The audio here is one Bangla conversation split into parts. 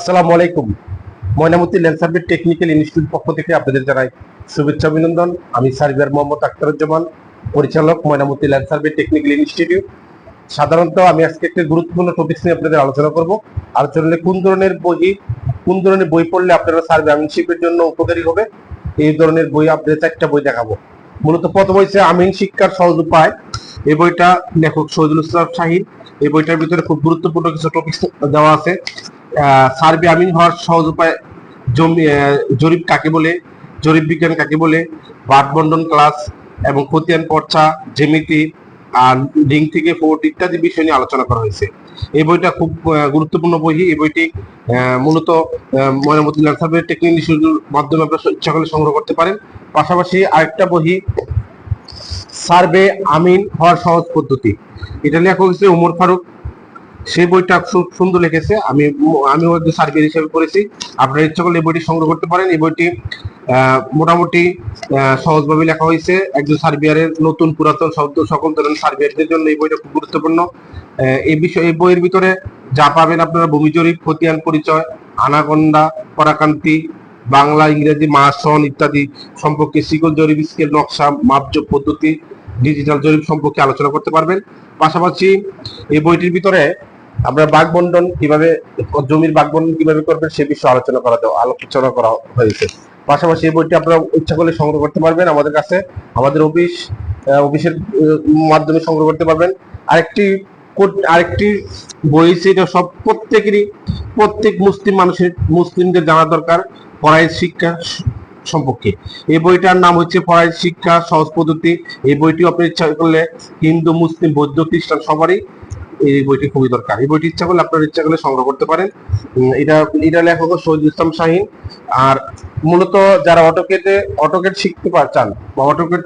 আসসালামু আলাইকুম। ময়নামতি ল্যান্সার্ভে টেকনিক্যাল ইনস্টিটিউট পক্ষ থেকে আপনাদের জানাই শুভেচ্ছা, অভিনন্দন। আমি সার্ভিয়ার মোহাম্মদ আখতারুজ্জামান, পরিচালক ময়নামতি ল্যান্সার্ভে টেকনিক্যাল ইনস্টিটিউট। সাধারণত আমি আজকে একটা গুরুত্বপূর্ণ টপিক নিয়ে আপনাদের আলোচনা করব। আলোচনা কোন ধরনের বই, কোন ধরনের বই পড়লে আপনারা সার্ভে আমিনশিপের জন্য উপকারী হবে, এই ধরনের বই আপনাদের চারটা বই দেখাবো। মূলত প্রথম হচ্ছে আমিন শিক্ষার সহজ উপায়। এই বইটা লেখক শহীদুল ইসলাম শাহিন এই বইটার ভিতরে খুব গুরুত্বপূর্ণ কিছু টপিক দেওয়া আছে। সার্ভে আমিন হওয়ার সহজ উপায় জরিপ কাকে বলে? জরিপ বিজ্ঞান কাকে বলে? বাদ বন্টন ক্লাস এবং খতিয়ান পর্চা জেমিতি আর লিঙ্ক থেকে ফোর্ট ইত্যাদি বিষয় নিয়ে আলোচনা করা হয়েছে। এই বইটা খুব গুরুত্বপূর্ণ বই। এই বইটি মূলত ময়নামতি টেকনিক ইনস্টিটিউটের মাধ্যমে সংগ্রহ করতে পারেন। পাশাপাশি আরেকটা বই, সার্ভে আমিন হওয়ার সহজ পদ্ধতি। এটা লেখক হচ্ছে উমর ফারুক। সেই বইটা খুব সুন্দর লিখেছে। আমি আমি একজন সার্ভে হিসেবে করেছি আপনারা ইচ্ছা করলে এই বইটি সংগ্রহ করতে পারেন। এই বইটি মোটামুটি সহজভাবে লেখা হয়েছে। একজন সার্বিয়ারের নতুন পুরাতন শব্দ সকল ধরনের সার্বিয়ারদের জন্য এই বইটা খুব গুরুত্বপূর্ণ। এই বিষয়, এই বইয়ের ভিতরে যা পাবেন আপনারা ভূমি জরিপ খতিয়ান পরিচয় আনাগন্ডা পরাকান্তি, বাংলা, ইংরেজি মাসন ইত্যাদি সম্পর্কে শিকল জরিপ, স্কেল, নকশা, মাপজোক পদ্ধতি, ডিজিটাল জরিপ সম্পর্কে আলোচনা করতে পারবেন। পাশাপাশি এই বইটির ভিতরে আমরা বাঘ কীভাবে, জমির বাঘ কীভাবে করবেন সে বিষয়ে আলোচনা করা আলোচনা করা হয়েছে। পাশাপাশি এই বইটি আপনারা ইচ্ছা করলে সংগ্রহ করতে পারবেন আমাদের কাছে। আমাদের অফিস অফিসের মাধ্যমে সংগ্রহ করতে পারবেন। আরেকটি কোট- আরেকটি বই সেটা সব প্রত্যেকেরই, প্রত্যেক মুসলিম মানুষের, মুসলিমদের জানা দরকার ফরাইজ শিক্ষা সম্পর্কে। এই বইটার নাম হচ্ছে ফরাইজ শিক্ষা সহজ পদ্ধতি। এই বইটি আপনি ইচ্ছা করলে হিন্দু, মুসলিম, বৌদ্ধ, খ্রিস্টান সবারই এই বইটি খুবই দরকার। এই বইটি ইচ্ছা করলে আপনার ইচ্ছা করলে সংগ্রহ করতে পারেন। এটা এটা লেখক শহীদ ইসলাম শাহিন। আর মূলত যারা অটোকেটে, অটোকেট শিখতে চান বা অটোকেট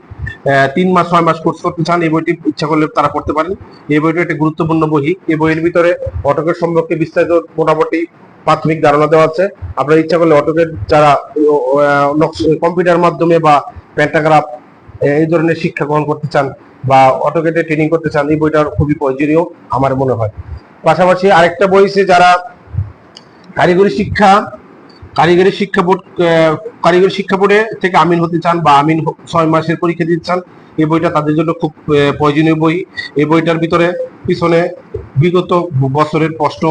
তিন মাস, ছয় মাস কোর্স করতে চান, এই বইটি ইচ্ছা করলে তারা পড়তে পারেন। এই বইটি একটা গুরুত্বপূর্ণ বই। এই বইয়ের ভিতরে অটোকেট সম্পর্কে বিস্তারিত মোটামুটি প্রাথমিক ধারণা দেওয়া আছে। আপনার ইচ্ছা করলে অটোকেট যারা কম্পিউটার মাধ্যমে বা প্যান্টাগ্রাফ এই ধরনের শিক্ষা গ্রহণ করতে চান বা অটোকেটে ট্রেনিং করতে চান, এই বইটা খুবই প্রয়োজনীয় আমার মনে হয়। পাশাপাশি আরেকটা বই আছে যারা কারিগরি শিক্ষা কারিগরি শিক্ষা বোর্ড কারিগরি শিক্ষা বোর্ডে থেকে আমিন হতে চান বা আমিন ছয় মাসের পরীক্ষা দিতে চান, এই বইটা তাদের জন্য খুব প্রয়োজনীয় বই। এই বইটার ভিতরে পিছনে বিগত বছরের প্রশ্ন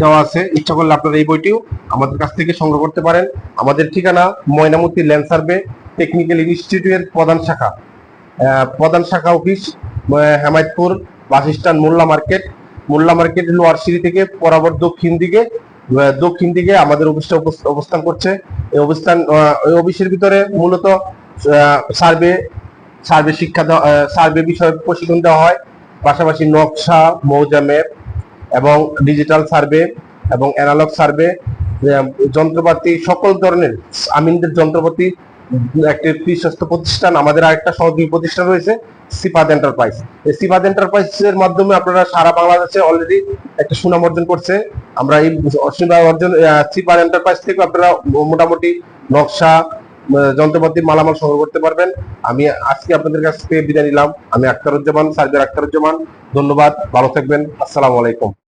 দেওয়া আছে। ইচ্ছা করলে আপনারা এই বইটিও আমাদের কাছ থেকে সংগ্রহ করতে পারেন। আমাদের ঠিকানা ময়নামতি ল্যান্ড সার্ভে, টেকনিক্যাল ইনস্টিটিউটের প্রধান শাখা। প্রধান শাখা office Hemayetpur bus stand, Molla market. Molla market লোয়ারসিরি থেকে বরাবর দক্ষিণ দিকে দক্ষিণ দিকে আমাদের উপস- অবস্থান করছে। এই অবস্থান এই অফিসের ভিতরে মূলত সার্ভে সার্ভে শিক্ষা সার্ভে বিষয়ে প্রশিক্ষণ দেওয়া হয়। পাশাপাশি নকশা, মৌজা ম্যাপ এবং ডিজিটাল সার্ভে এবং অ্যানালগ সার্ভে যন্ত্রপাতি, সকল ধরনের, আমিনদের যন্ত্রপাতি একটি বিশ্বস্ত প্রতিষ্ঠান, আমাদের আরেকটা সহযোগী প্রতিষ্ঠান রয়েছে, সিপাদ এন্টারপ্রাইজ এই সিপাদ এন্টারপ্রাইজের মাধ্যমে আপনারা সারা বাংলাদেশে অলরেডি একটা সুনাম অর্জন করছে। আমরা এই সুনাম অর্জন সিপাদ এন্টারপ্রাইজ থেকে আপনারা মোটামুটি নকশা যন্ত্রপাতি মালামাল সংগ্রহ করতে পারবেন। আমি আজকে আপনাদের কাছ থেকে বিদায় নিলাম। আমি আক্তারুজ্জামান সার্জার আক্তারুজ্জামান। ধন্যবাদ, ভালো থাকবেন। আসসালামু আলাইকুম।